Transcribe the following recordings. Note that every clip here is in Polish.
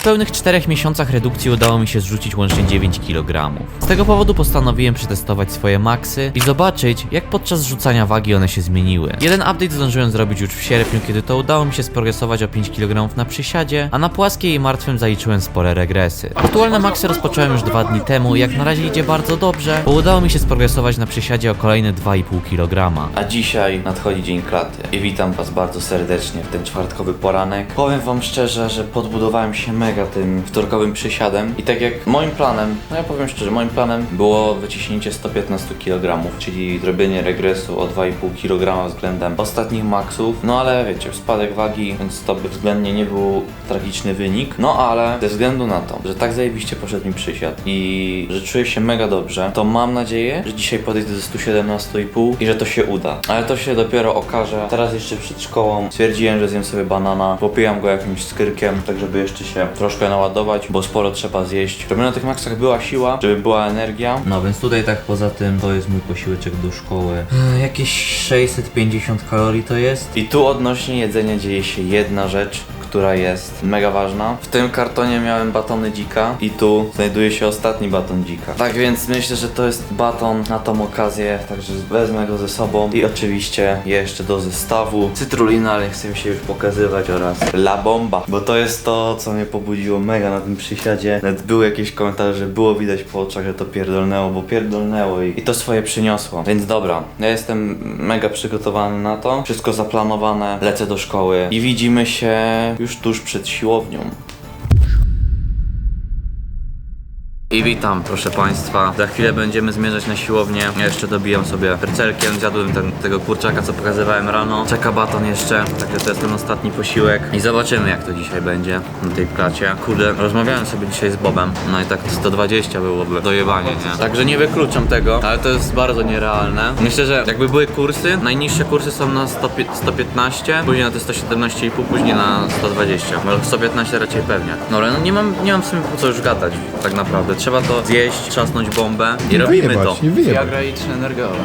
Po pełnych 4 miesiącach redukcji udało mi się zrzucić łącznie 9 kg. Z tego powodu postanowiłem przetestować swoje maksy i zobaczyć, jak podczas zrzucania wagi one się zmieniły. Jeden update zdążyłem zrobić już w sierpniu, kiedy to udało mi się sprogresować o 5 kg na przysiadzie, a na płaskiej i martwym zaliczyłem spore regresy. Aktualne maksy rozpocząłem już dwa dni temu i jak na razie idzie bardzo dobrze, bo udało mi się sprogresować na przysiadzie o kolejne 2,5 kg. A dzisiaj nadchodzi dzień klaty i witam Was bardzo serdecznie w ten czwartkowy poranek. Powiem Wam szczerze, że podbudowałem się mega tym wtorkowym przysiadem i tak jak moim planem, no ja powiem szczerze, moim planem było wyciśnięcie 115 kg, czyli zrobienie regresu o 2,5 kg względem ostatnich maksów. No ale wiecie, spadek wagi, więc to by względnie nie był tragiczny wynik. No ale ze względu na to, że tak zajebiście poszedł mi przysiad i że czuję się mega dobrze, to mam nadzieję, że dzisiaj podejdę do 117,5 i że to się uda. Ale to się dopiero okaże. Teraz jeszcze przed szkołą stwierdziłem, że zjem sobie banana, popijam go jakimś skyrkiem, tak żeby jeszcze się troszkę naładować, bo sporo trzeba zjeść. Żeby na tych maksach była siła, żeby była energia. No więc tutaj tak poza tym to jest mój posiłeczek do szkoły. Jakieś 650 kalorii to jest. I tu odnośnie jedzenia dzieje się jedna rzecz która jest mega ważna. W tym kartonie miałem batony dzika i tu znajduje się ostatni baton dzika. Tak więc myślę, że to jest baton na tą okazję, także wezmę go ze sobą i oczywiście jeszcze do zestawu cytrulina, ale chcę mi się już pokazywać oraz La Bomba, bo to jest to, co mnie pobudziło mega na tym przysiadzie. Nawet były jakieś komentarze, że było widać po oczach, że to pierdolnęło, bo pierdolnęło i, i to swoje przyniosło. Więc dobra, ja jestem mega przygotowany na to, wszystko zaplanowane, lecę do szkoły i widzimy się już tuż przed siłownią. I witam, proszę Państwa. Za chwilę będziemy zmierzać na siłownię. Ja jeszcze dobijam sobie percelkiem. Zjadłem ten, tego kurczaka, co pokazywałem rano. Czeka baton jeszcze, także to jest ten ostatni posiłek. I zobaczymy, jak to dzisiaj będzie na tej klacie. Kurde, rozmawiałem sobie dzisiaj z Bobem. No i tak 120 byłoby dojebanie, nie? Także nie wykluczam tego, ale to jest bardzo nierealne. Myślę, że jakby były kursy, najniższe kursy są na 100, 115, później na te 117,5, później na 120. Może 115 raczej pewnie. No ale no nie mam, nie mam w sumie po co już gadać, tak naprawdę. Trzeba to zjeść, trzasnąć bombę i robimy to. Nie wyjebać. Viagra i 3 energowe.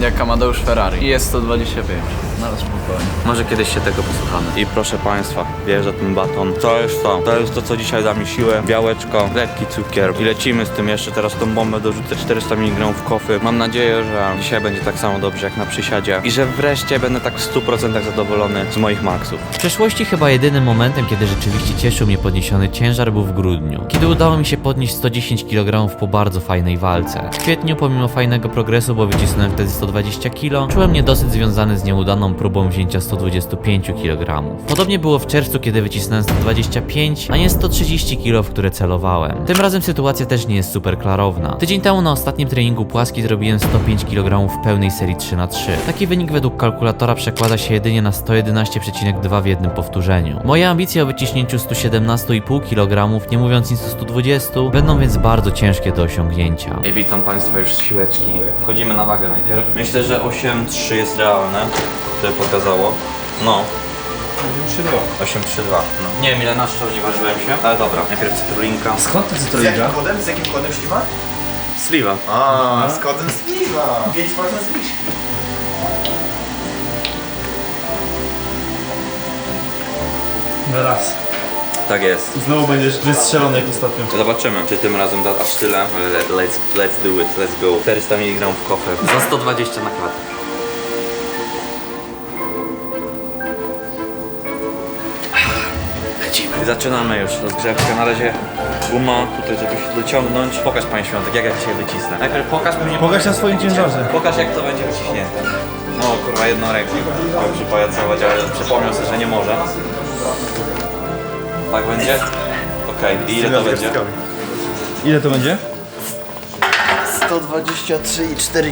Jak Amadeusz Ferrari. I jest 125. No spokojnie. Może kiedyś się tego posłuchamy. I proszę Państwa, wjeżdża ten baton. To jest to. To jest to, co dzisiaj da mi siłę. Białeczko, lekki cukier. I lecimy z tym jeszcze teraz tą bombę. Dorzucę 400 mg kofy. Mam nadzieję, że dzisiaj będzie tak samo dobrze jak na przysiadzie. I że wreszcie będę tak w 100% zadowolony z moich maksów. W przeszłości chyba jedynym momentem, kiedy rzeczywiście cieszył mnie podniesiony ciężar był w grudniu, kiedy udało mi się podnieść 110 kg po bardzo fajnej walce. W kwietniu, pomimo fajnego progresu, bo wycisnąłem wtedy 120 kg, czułem niedosyt związany z nieudaną próbą wzięcia 125 kg. Podobnie było w czerwcu, kiedy wycisnąłem 125, a nie 130 kg, w które celowałem. Tym razem sytuacja też nie jest super klarowna. Tydzień temu na ostatnim treningu płaski zrobiłem 105 kg w pełnej serii 3 na 3 Taki wynik według kalkulatora przekłada się jedynie na 111,2 w jednym powtórzeniu. Moje ambicje o wyciśnięciu 117,5 kg, nie mówiąc nic o 120, będą więc bardzo ciężkie do osiągnięcia. I witam Państwa już z siłeczki. Wchodzimy na wagę najpierw. Myślę, że 8,3 jest realne. Które pokazało. No. 8,32. No. Nie wiem ile na szczur, nie ważyłem się. Ale dobra, najpierw cytrulinka. Skąd to Z cytrulinka? jakim kodem? Z jakim kodem śliwa? Sliwa. A, z kodem śliwa. 5% zniżki. Raz. Tak jest. Znowu będziesz wystrzelony jak ostatnio. Zobaczymy, czy tym razem da aż tyle. Ale Let's, let's do it, let's go. 400 mg w kofę. Za 120 na klatę. I zaczynamy już rozgrzewkę. Na razie guma tutaj, żeby się dociągnąć. Pokaż Panie Świątek, jak ja dzisiaj wycisnę. Najpierw pokaż, później Pokaż na swoim ciężarze. Pokaż jak to będzie wyciśnięte. No kurwa, jedną. Chciał przypajacować, ale przypomniał sobie, że nie może. Tak będzie? Okej, i ile to będzie? Ile to będzie? 123,4.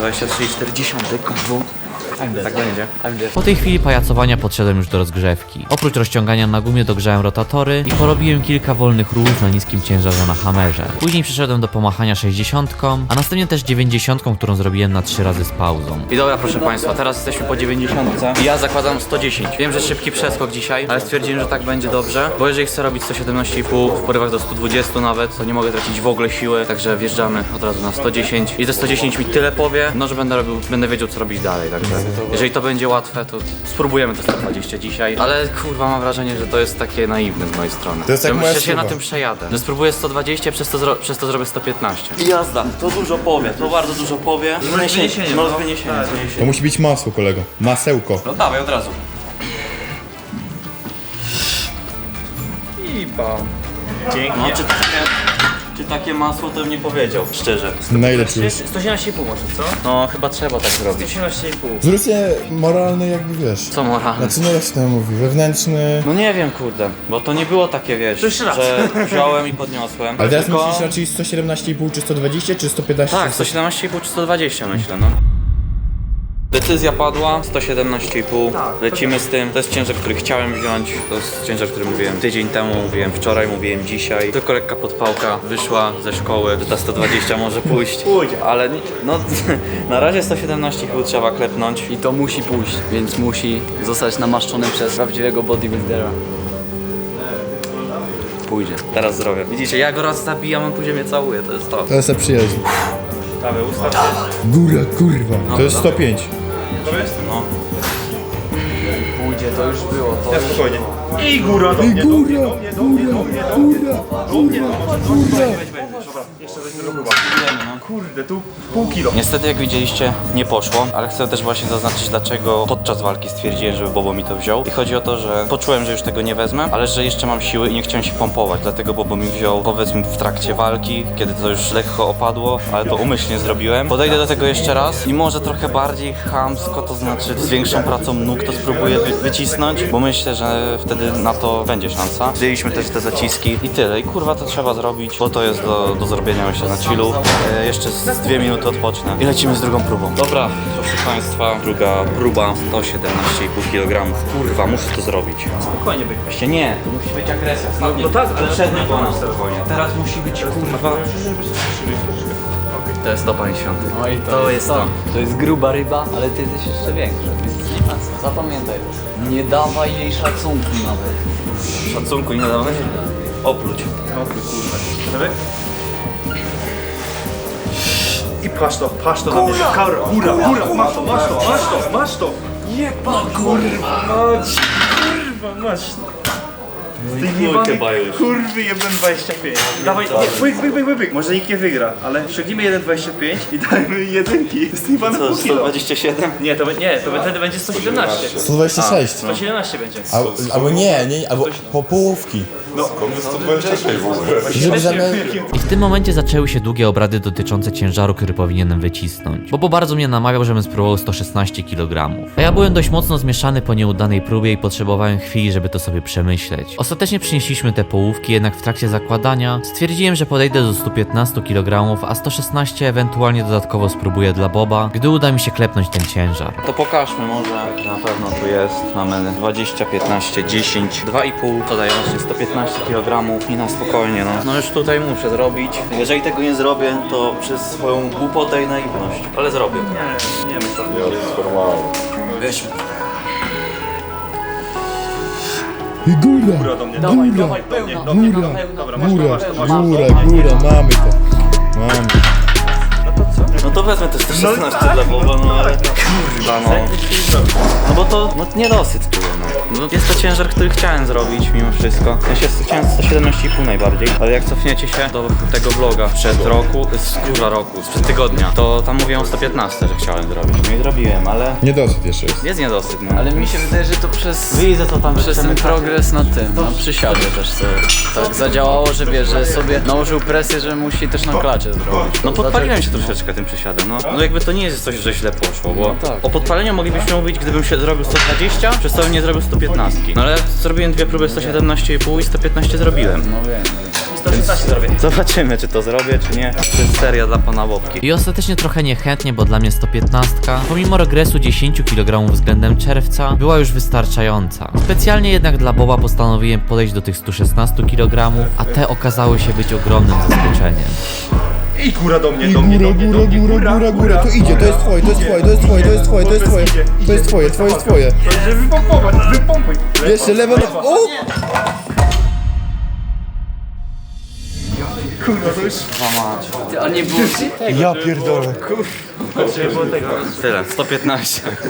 23,4 kurwa. Tak będzie. Po tej chwili pajacowania podszedłem już do rozgrzewki. Oprócz rozciągania na gumie dogrzałem rotatory i porobiłem kilka wolnych ruchów na niskim ciężarze na hamerze. Później przeszedłem do pomachania 60, a następnie też 90, którą zrobiłem na 3 razy z pauzą. I dobra, proszę Państwa, teraz jesteśmy po 90 i ja zakładam 110. Wiem, że szybki przeskok dzisiaj, ale stwierdziłem, że tak będzie dobrze, bo jeżeli chcę robić 117,5 w porywach do 120 nawet, to nie mogę tracić w ogóle siły, także wjeżdżamy od razu na 110 i te 110 mi tyle powie, no że będę robił, będę wiedział co robić dalej, także Jeżeli to będzie łatwe, to spróbujemy te 120 dzisiaj, ale kurwa mam wrażenie, że to jest takie naiwne z mojej strony. To jest jak ja moja myślę, że się na tym przejadę. Że spróbuję 120, przez to, zro- przez to zrobię 115. I jazda, to dużo powie, to bardzo dużo powie. Z wyniesieniem, no, no. wyniesieniem. To musi być masło, kolego. Masełko. No dawaj od razu. No czy czy takie masło to bym nie powiedział, szczerze. Na ile? 117,5 może, co? No chyba trzeba tak zrobić. 118,5. Zwróccie moralny jakby wiesz. Co moralne? Znaczy no jak się to mówi? Wewnętrzny... No nie wiem kurde, bo to nie było takie wiesz, To jeszcze raz. że wziąłem i podniosłem. Ale teraz tylko... myślisz raczej 117,5 czy 120 czy 115? Tak, 117,5 czy 120 myślę, no. Decyzja padła, 117,5. Lecimy z tym. To jest ciężar, który chciałem wziąć. To jest ciężar, który mówiłem tydzień temu, mówiłem wczoraj, mówiłem dzisiaj. Tylko lekka podpałka wyszła ze szkoły, że ta 120 może pójść. Pójdzie. Ale nie- no, na razie 117,5 trzeba klepnąć. I to musi pójść, więc musi zostać namaszczony przez prawdziwego bodybuildera. Pójdzie. Teraz zrobię. Widzicie, ja go raz zabijam, on później mnie całuje, to jest to. To jest przyjaźń. Dawaj, ustaw Góra, kurwa. To jest 105. No. Pójdzie, to już było. To Ja spokojnie. I góra do mnie, do mnie, do mnie, do mnie, do mnie, do mnie, do mnie, do mnie. Weź, weź, weź, Jeszcze. Kurde, tu pół kilo. Niestety, jak widzieliście, nie poszło, ale chcę też właśnie zaznaczyć, dlaczego podczas walki stwierdziłem, żeby Bobo mi to wziął. I chodzi o to, że poczułem, że już tego nie wezmę, ale że jeszcze mam siły i nie chciałem się pompować, dlatego Bobo mi wziął, powiedzmy, w trakcie walki, kiedy to już lekko opadło, ale to umyślnie zrobiłem. Podejdę do tego jeszcze raz i może trochę bardziej chamsko, to znaczy z większą pracą nóg to spróbuję wy wycisnąć, bo myślę, że wtedy na to będzie szansa. Zdjęliśmy też te zaciski i tyle. I kurwa to trzeba zrobić, bo to jest do, do zrobienia myślę na chillu. E, jeszcze z z dwie minuty odpocznę i lecimy z drugą próbą. Dobra, proszę Państwa, druga próba 117,5 kg. Kurwa, muszę to zrobić. Spokojnie być. Właśnie nie, to musi być agresja. Stopnie. no tak, ale- przed nią na spokojnie. Teraz musi być kurwa. To jest 150. No i to, To jest to. to. To jest gruba ryba, ale ty jesteś jeszcze co. Zapamiętaj to. Nie dawaj jej szacunku nawet. Szacunku nie nadawałeś? Opluć. Żeby? I patrz to, patrz to na mnie. Góra, góra, góra, masz to, masz to, masz to, masz to. Jeba, kurwa, mać, kurwa, masz to. Z tej Kurkę jebanej bajusz. kurwy 1,25. Dawaj, nie, byk, byk, byk, byk, byk. Może nikt nie wygra, ale ściągnijmy 1,25 i dajmy jedynki. Z tej jebanej Co, pół kilo. 127? Nie, to, be- nie, to wtedy będzie 117. 126. 117 będzie. Al, albo nie, nie, albo po połówki. Żeby zamiast... I w tym momencie zaczęły się długie obrady dotyczące ciężaru, który powinienem wycisnąć. Bobo bardzo mnie namawiał, żebym spróbował 116 kg. A ja byłem dość mocno zmieszany po nieudanej próbie i potrzebowałem chwili, żeby to sobie przemyśleć. Ostatecznie przynieśliśmy te połówki, jednak w trakcie zakładania stwierdziłem, że podejdę do 115 kg, a 116 ewentualnie dodatkowo spróbuję dla Boba, gdy uda mi się klepnąć ten ciężar. To pokażmy może, na pewno tu jest. Mamy 20, 15, 10, 2,5, to daje właśnie 115 kg i na spokojnie, no. No już tutaj muszę zrobić. Jeżeli tego nie zrobię, to przez swoją głupotę i naiwność. Ale zrobię. Nie, nie myślę. Weźmy. I góra, Góra do mnie. Dawaj, Góra. dawaj, pełna, Do mnie, góra, Dobra, masz to, góra, masz to, masz to. góra, góra, mamy to. Mamy. No to wezmę też 116 dla Boba, no ale kurwa no. No bo to no, niedosyt czuję, no. no. Jest to ciężar, który chciałem zrobić mimo wszystko. Ja się chciałem 117,5 najbardziej, ale jak cofniecie się do tego vloga sprzed roku, z kurwa roku, sprzed tygodnia, to tam mówiłem o 115, że chciałem zrobić. No i zrobiłem, ale Niedosyt jeszcze jest. jest niedosyt, no. Ale mi się wydaje, że to przez... Widzę to tam, Przez ten progres na tym, na przysiadzie też sobie tak zadziałało, że wiesz, że sobie nałożył presję, że musi też na klacie zrobić. No podpaliłem się troszeczkę tym no. No jakby to nie jest coś, że źle poszło, bo No tak. o podpaleniu moglibyśmy mówić, gdybym się zrobił 120, przez to bym nie zrobił 115. No ale zrobiłem dwie próby 117,5 i 115 zrobiłem. No wiem, wiem. 116 zrobię. Zobaczymy, czy to zrobię, czy nie. To jest seria dla pana Łopki. I ostatecznie trochę niechętnie, bo dla mnie 115, pomimo regresu 10 kg względem czerwca, była już wystarczająca. Specjalnie jednak dla Boba postanowiłem podejść do tych 116 kg, a te okazały się być ogromnym zaskoczeniem. I góra do mnie, I do mnie, góra, góra, góra, góra, góra, to idzie, to jest twoje, to jest twoje, to jest twoje, to jest twoje, to jest twoje, to jest twoje, to jest twoje. Żeby wypompować, wypompuj. Jeszcze lewo, lewo, o! Kurwa, to już... Ty, nie było ci? Ja pierdolę. Kurwa, Tyle, 115.